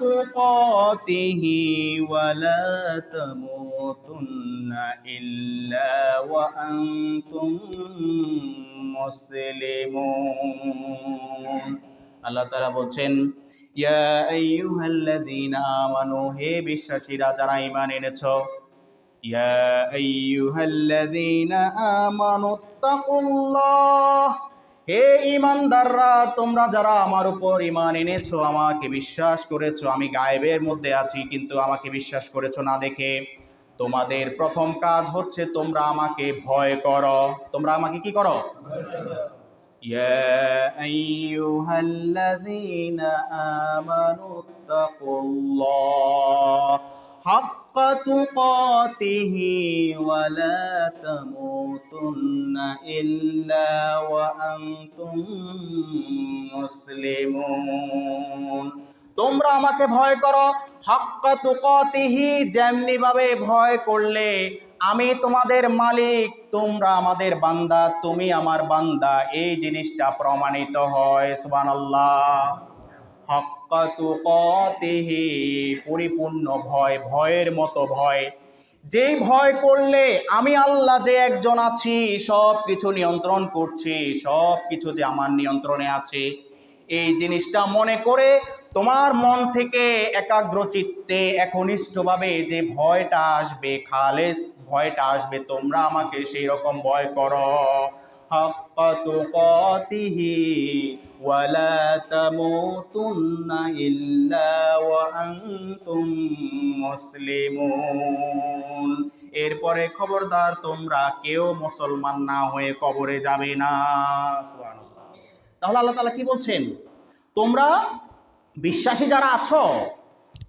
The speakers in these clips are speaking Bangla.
تقاته ولا تموتن إلا وأنتم مسلمون আল্লাহ তারা বলছেন ইয়া আইয়ুহাল্লাযীনা আমানু হে বিশ্বাসীরা যারা ঈমান এনেছো ইয়া আইয়ুহাল্লাযীনা আমানু তাকুল্লাহ হে ঈমানদাররা তোমরা যারা আমার উপর ঈমান এনেছো আমাকে বিশ্বাস করেছো আমি গায়েবের মধ্যে আছি কিন্তু আমাকে বিশ্বাস করেছো না দেখে তোমাদের প্রথম কাজ হচ্ছে তোমরা আমাকে ভয় করো তোমরা আমাকে কি করো يا أيها الذين آمنوا اتقوا الله حق تقاته ولا تموتن إلا وأنتم مسلمون তোমরা আমাকে ভয় করো হাক্কা তুকাতিহি যেমনি ভাবে ভয় করলে আমি তোমাদের মালিক তোমরা আমাদের বান্দা তুমি আমার বান্দা এই জিনিসটা প্রমাণিত হয় সুবহানাল্লাহ হাক্কা তুকাতিহি পরিপূর্ণ ভয় ভয়ের মতো ভয় যেই ভয় করলে আমি আল্লাহ যে একজন আছি, সব কিছু নিয়ন্ত্রণ করছি, সব কিছু যে আমার নিয়ন্ত্রণে আছে। এই জিনিসটা মনে করে তোমার মন থেকে একাগ্র চিত্তে একনিষ্ঠভাবে যে ভয়টা আসবে, খালেস ভয়টা আসবে, তোমরা আমাকে সেই রকম ভয় করো। হাক্কা তুকাতিহি তামুতুন্না ইল্লা ওয়া আনতুম মুসলিমুন এরপরে খবরদার, তোমরা কেউ মুসলমান না হয়ে কবরে যাবে না। তাহলে আল্লাহ তালা কি বলছেন? তোমরা বিশ্বাসী যারা আছো,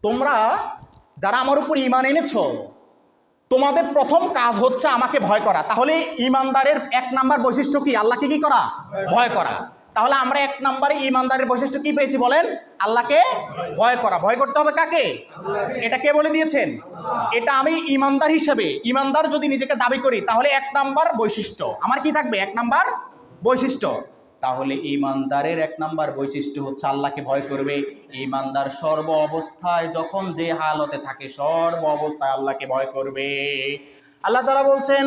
তোমরা যারা আমার উপর ইমান এনেছো, তোমাদের প্রথম কাজ হচ্ছে আমাকে ভয় করা। তাহলে ইমানদারের এক নাম্বার বৈশিষ্ট্য কি? আল্লাহকে কি করা? ভয় করা। তাহলে আমরা এক নাম্বারে ইমানদারের বৈশিষ্ট্য কি পেয়েছি বলেন? আল্লাহকে ভয় করা। ভয় করতে হবে কাকে? এটা কে বলে দিয়েছেন? এটা আমি ইমানদার হিসেবে, ইমানদার যদি নিজেকে দাবি করি, তাহলে এক নাম্বার বৈশিষ্ট্য। আমার কি থাকবে? এক নাম্বার বৈশিষ্ট্য। তাহলে ইমানদারের এক নাম্বার বৈশিষ্ট্য হচ্ছে আল্লাহকে ভয় করবে। ইমানদার সর্ব অবস্থায় যখন যে হালতে থাকে, সর্ব অবস্থায় আল্লাহকে ভয় করবে। আল্লাহ তাআলা বলছেন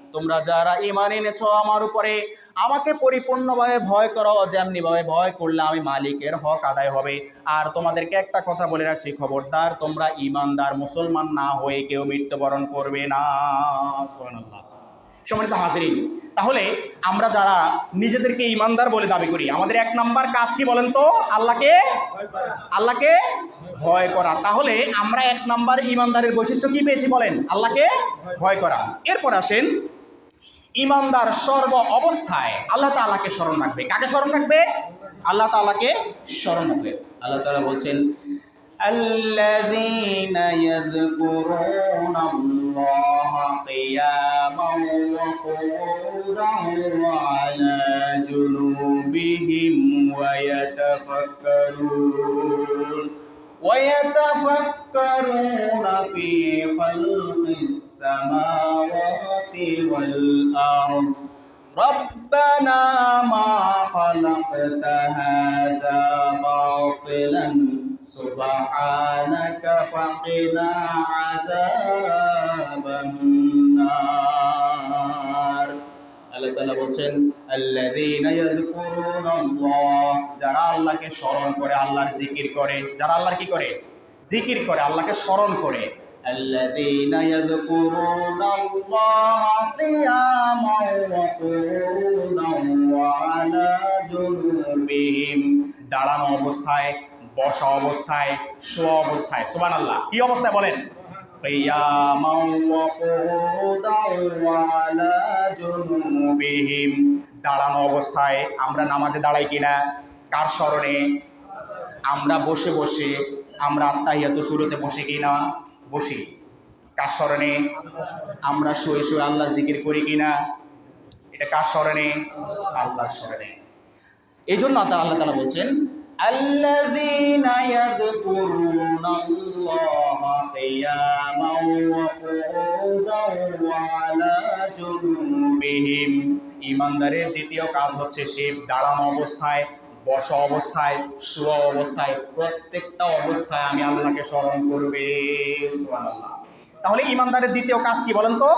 তোমরা যারা ইমান এনেছো আমার উপরে, আমাকে পরিপূর্ণভাবে ভয় করো, যেমনিভাবে ভয় করলে আমি মালিকের হক আদায় হবে। আর তোমাদেরকে একটা কথা বলে রাখছি, খবরদার, তোমরা ইমানদার মুসলমান না হয়ে কেউ মৃত্যুবরণ করবে না। সুবহানাল্লাহ। সম্মানিত তাহলে আমরা যারা নিজেদেরকে ইমানদার বলে দাবি করি, আমাদের এক নাম্বার কাজ কি বলেন তো? আল্লাহকে আল্লাহকে ভয় করা। তাহলে আমরা এক নাম্বার ইমানদারের বৈশিষ্ট্য কি পেয়েছি বলেন? আল্লাহকে ভয় করা। এরপর আসেন ইমানদার সর্ব অবস্থায় আল্লাহ তাআলাকে স্মরণ রাখবে কাকে স্মরণ রাখবে আল্লাহ তাআলাকে স্মরণ রাখবে আল্লাহ তাআলা বলছেন الذين يذكرون الله قياما وقعودا وعلى جنوبهم ويتفكرون ويتفكرون في خلق السماوات والأرض ربنا ما خلقت هذا باطلا سبحانك فقنا عذاب النار আল্লাহ তাআলা বলছেন আল্লাযীনা ইয়াযকুরুনাল্লাহ যারা আল্লাহকে স্মরণ করে আল্লাহর জিকির করে যারা আল্লাহর কি করে জিকির করে আল্লাহকে স্মরণ করে الذين يذكرون الله قياما وقعودا وعلى جنوبهم দাঁড়ানো অবস্থায় বসা অবস্থায় শোয়া অবস্থায় সুবান আল্লাহ কি অবস্থায় বলেন قياما وقعودا وعلى جنوبهم দাঁড়ানো অবস্থায় আমরা নামাজে দাঁড়াই কিনা কার স্মরণে আমরা বসে বসে আমরা আত্মাহিয়াত শুরুতে বসে কিনা বসি কার স্মরণে আমরা শুয়ে শুয়ে আল্লাহ জিকির করি কিনা এটা কার স্মরণে আল্লাহর স্মরণে এই জন্য তারা আল্লাহ তালা বলছেন الذين يذكرون الله قياما وقعودا وعلى جنوبهم ইমানদারের দ্বিতীয় কাজ হচ্ছে সে দাঁড়ানো অবস্থায় বসা অবস্থায় শোয়া অবস্থায়, প্রত্যেকটা অবস্থায় আমি আল্লাহকে স্মরণ করবে। তাহলে ইমানদারের দ্বিতীয় কাজ কি বলেন তো?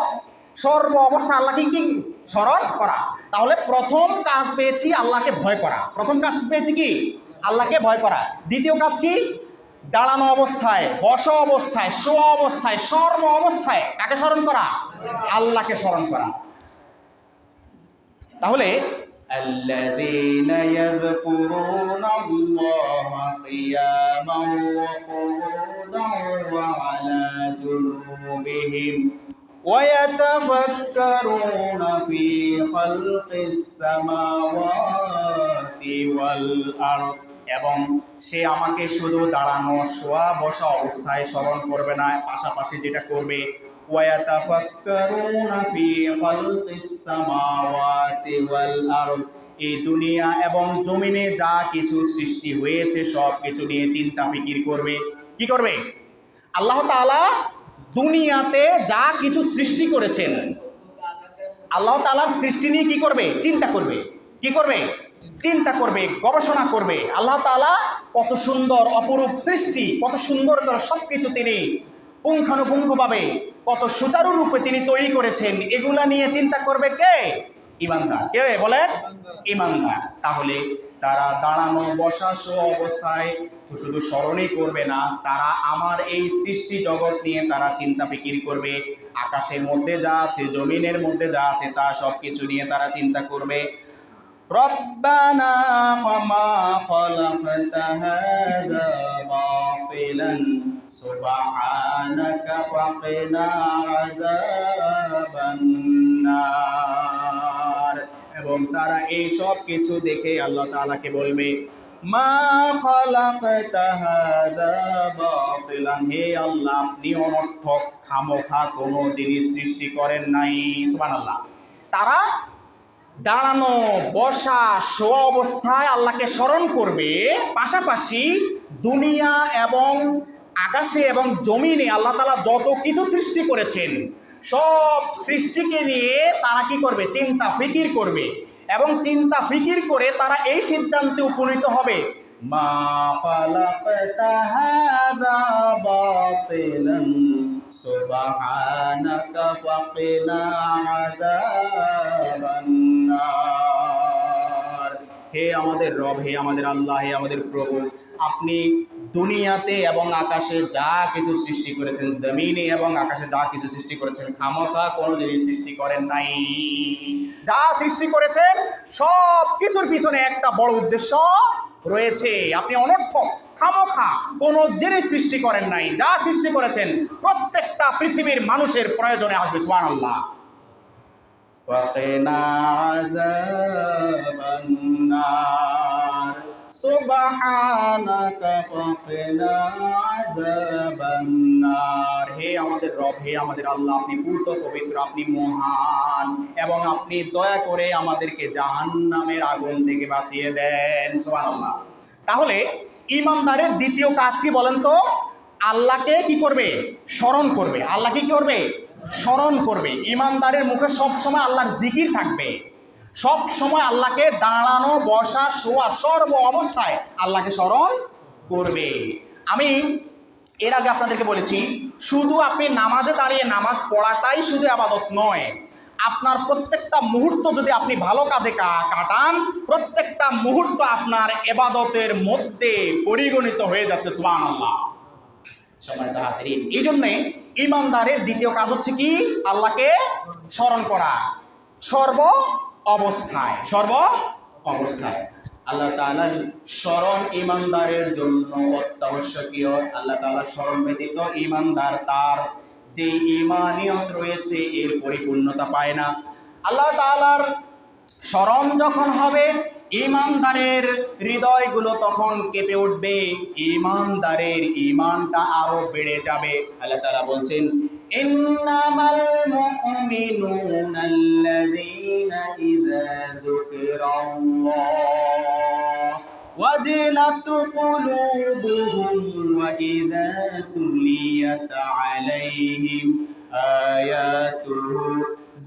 সর্ব অবস্থা আল্লাহকে কি? স্মরণ করা। তাহলে প্রথম কাজ পেয়েছি আল্লাহকে ভয় করা। প্রথম কাজ পেয়েছি কি? আল্লাহকে ভয় করা। দ্বিতীয় কাজ কি? দাঁড়ানো অবস্থায়, বস অবস্থায় শোয়া অবস্থায়, সর্ব অবস্থায় কাকে স্মরণ করা? আল্লাহকে স্মরণ করা। তাহলে الذين يذكرون الله قياما وقعودا وعلى جنوبهم ويتفكرون في خلق السماوات والأرض এবং সে আমাকে শুধু দাঁড়ানো শোয়া বসা অবস্থায় স্মরণ করবে না পাশাপাশি যেটা করবে ويتفكرون في خلق السماوات والأرض এই দুনিয়া এবং জমিনে যা কিছু সৃষ্টি হয়েছে সব কিছু নিয়ে চিন্তা ফিকির করবে কি করবে আল্লাহ তাআলা দুনিয়াতে যা কিছু সৃষ্টি করেছেন আল্লাহ তাআলার সৃষ্টি নিয়ে কি করবে চিন্তা করবে কি করবে চিন্তা করবে গবেষণা করবে আল্লাহ তাআলা কত সুন্দর অপরূপ সৃষ্টি কত সুন্দর করে সব কিছু তিনি পুঙ্খানুপুঙ্খভাবে কত সুচারুরূপে তিনি তৈরি করেছেন এগুলা নিয়ে চিন্তা করবে কে ইমানদার কে বলেন ইমানদার তাহলে তারা দাঁড়ানো বসা শো অবস্থায় তো শুধু স্মরণই করবে না তারা আমার এই সৃষ্টি জগৎ নিয়ে তারা চিন্তা ফিকির করবে আকাশের মধ্যে যা আছে জমিনের মধ্যে যা আছে তা সব কিছু নিয়ে তারা চিন্তা করবে ربنا وما خلقت هذا باطلا سبحانك فقنا عذاب النار এবং তারা এই সব কিছু দেখে আল্লাহ তাআলাকে বলবে মা খালাকতা হাদা বাতিলান হে আল্লাহ আপনি অনর্থক খামোখা কোনো জিনিস সৃষ্টি করেন নাই সুবহানাল্লাহ তারা দাঁড়ানো বসা শোয়া অবস্থায় আল্লাহকে স্মরণ করবে পাশাপাশি দুনিয়া এবং আকাশে এবং জমিনে আল্লাহ তালা যত কিছু সৃষ্টি করেছেন, সব সৃষ্টিকে নিয়ে তারা কি করবে? চিন্তা, ফিকির করবে। এবং চিন্তা, ফিকির করে তারা এই সিদ্ধান্তে উপনীত হবে। মা হে আমাদের রব, হে আমাদের আল্লাহ, হে আমাদের প্রভু আপনি দুনিয়াতে এবং আকাশে যা কিছু সৃষ্টি করেছেন জমিনে এবং আকাশে যা কিছু সৃষ্টি করেছেন খামোখা কোনো জিনিস সৃষ্টি করেন নাই যা সৃষ্টি করেছেন সব কিছুর পিছনে একটা বড় উদ্দেশ্য রয়েছে আপনি অনর্থক খামোখা কোনো জিনিস সৃষ্টি করেন নাই যা সৃষ্টি করেছেন প্রত্যেকটা পৃথিবীর মানুষের প্রয়োজনে আসবে সুবহানাল্লাহ وقنا عذاب النار সুবহানাকা ফাকিনা হে আমাদের রব, হে আমাদের আল্লাহ, আপনি পূর্ণ পবিত্র, আপনি মহান এবং আপনি দয়া করে আমাদেরকে জাহান্নামের আগুন থেকে বাঁচিয়ে দেন। সুবহানাল্লাহ। তাহলে ইমানদারের দ্বিতীয় কাজ কি বলেন তো? আল্লাহকে কি করবে? স্মরণ করবে। আল্লাহকে কি করবে? স্মরণ করবে। ইমানদারের মুখে সবসময় আল্লাহর জিকির থাকবে। সব সময় আল্লাহকে দাঁড়ানো, বসা, শোয়া সর্ব অবস্থায় আল্লাহকে স্মরণ করবে। আমি এর আগে আপনাদেরকে বলেছি, শুধু আপনি নামাজে দাঁড়িয়ে নামাজ পড়াটাই শুধু আবাদত নয়। আপনার প্রত্যেকটা মুহূর্ত যদি আপনি ভালো কাজে কাটান, প্রত্যেকটা মুহূর্ত আপনার এবাদতের মধ্যে পরিগণিত হয়ে যাচ্ছে, সুবহানাল্লাহ। সম্মানিত হাজিরিন এই জন্যে ইমানদারের দ্বিতীয় কাজ হচ্ছে কি? আল্লাহকে স্মরণ করা। সর্ব অবস্থায় সর্ব অবস্থায় আল্লাহ তাআলার স্মরণ ইমানদারের জন্য অত্যাবশ্যকীয়। আল্লাহ তাআলা স্মরণ ব্যতীত ইমানদার তার যে ইমানিয়ত রয়েছে এর পরিপূর্ণতা পায় না। আল্লাহ তালার স্মরণ যখন হবে ইমানদারের হৃদয়গুলো তখন কেঁপে উঠবে ইমানদারের ইমানটা আরও বেড়ে যাবে। আল্লাহ তাআলা বলছেন, ইন্নামাল মুমিনুনা আল্লাযীনা ইযা যুকিরাল্লাহ وجلت قلوبهم وإذا تليت عليهم آياته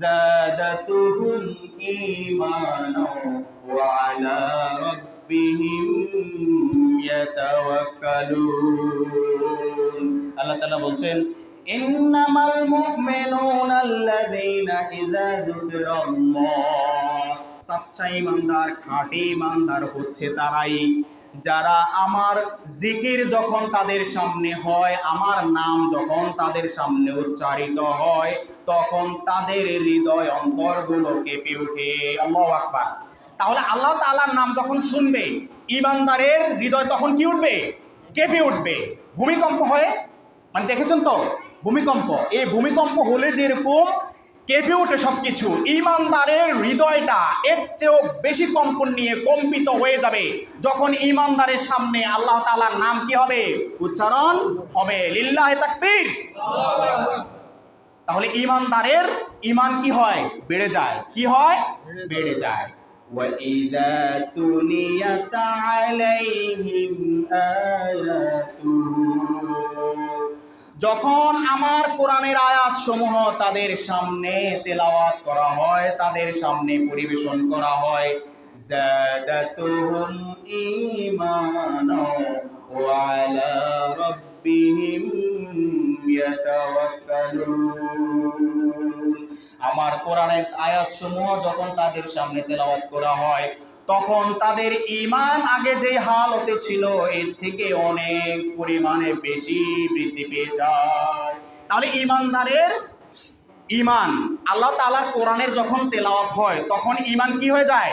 زادتهم إيمانا وعلى ربهم يتوكلون আল্লাহ তাআলা বলছেন ইন্নামাল মুমিনুনা আল্লাযীনা ইযা যুকিরাল্লাহ সাচ্চা ইমানদার, খাঁটি ইমানদার হচ্ছে তারাই। যারা আমার জিকির যখন তাদের সামনে হয়, আমার নাম যখন তাদের সামনে উচ্চারিত হয়, তখন তাদের হৃদয় অন্তরগুলো কেঁপে ওঠে। আল্লাহু তাহলে আল্লাহ তাআলার নাম যখন শুনবে, ইমানদারের হৃদয় তখন কি উঠবে? কেঁপে উঠবে। ভূমিকম্প হয়? মানে দেখেছেন তো? ভূমিকম্প এই ভূমিকম্প হলে যেরকম কেঁপে ওঠে সব কিছু ইমানদারের হৃদয়টা এর চেয়েও বেশি কম্পন নিয়ে কম্পিত হয়ে যাবে যখন ইমানদারের সামনে আল্লাহ তাআলার নাম কি হবে উচ্চারণ হবে লিল্লাহ তাকবীর তাহলে ইমানদারের ইমান কি হয় বেড়ে যায় কি হয় বেড়ে যায় وَإِذَا تُلِيَتْ عَلَيْهِمْ آيَاتُهُ যখন আমার কোরআনের আয়াত সমূহ তাদের সামনে তেলাওয়াত করা হয়, তাদের সামনে পরিবেশন করা হয় আমার কোরআনের আয়াত সমূহ যখন তাদের সামনে তেলাওয়াত করা হয় তখন তাদের ইমান আগে যে হালতে ছিল, এর থেকে অনেক পরিমাণে বেশি বৃদ্ধি পেয়ে যায়। তাহলে ইমানদারের ইমান আল্লাহ তাআলার কোরআনের যখন তেলাওয়াত হয়, তখন ইমান কি হয়ে যায়?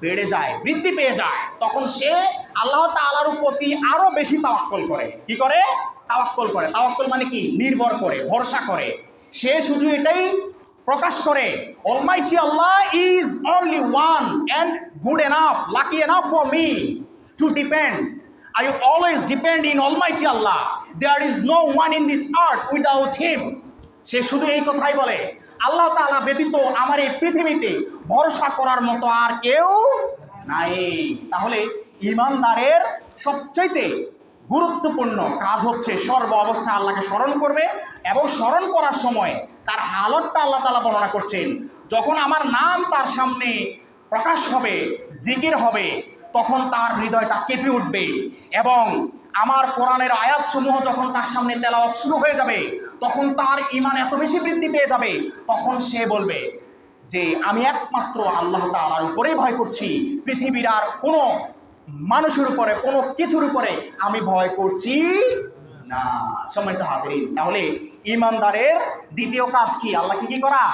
বেড়ে যায়, বৃদ্ধি পেয়ে যায়। তখন সে আল্লাহ তাআলার প্রতি আরও বেশি তাওয়াক্কল করে। কি করে? তাওয়াক্কল করে। তাওয়াক্কল মানে কি? নির্ভর করে, ভরসা করে। সে শুধু এটাই প্রকাশ করে almighty Allah is only one and good enough lucky enough for me to depend I always depend in almighty Allah there is no one in this earth without him সে শুধু এই কথাই বলে, আল্লাহ তাআলা ব্যতীত আমার এই পৃথিবীতে ভরসা করার মতো আর কেউ নাই। তাহলে ইমানদারের সবচাইতে গুরুত্বপূর্ণ কাজ হচ্ছে সর্ব অবস্থায় আল্লাহকে স্মরণ করবে এবং স্মরণ করার সময় তার হালতটা আল্লাহ তালা বর্ণনা করছেন। যখন আমার নাম তার সামনে প্রকাশ হবে, জিকির হবে, তখন তার হৃদয়টা কেঁপে উঠবে এবং আমার কোরআনের আয়াতসমূহ যখন তার সামনে তেলাওয়াত শুরু হয়ে যাবে, তখন তার ইমান এত বেশি বৃদ্ধি পেয়ে যাবে, তখন সে বলবে যে, আমি একমাত্র আল্লাহ তাআলার উপরেই ভয় করছি। পৃথিবীর আর কোনো মানুষের উপরে, কোনো কিছুর উপরে আমি ভয় করছি না। সম্মানিত হাজির তাহলে ইমানদারের দ্বিতীয় কাজ কি? আল্লাহকে কি করা?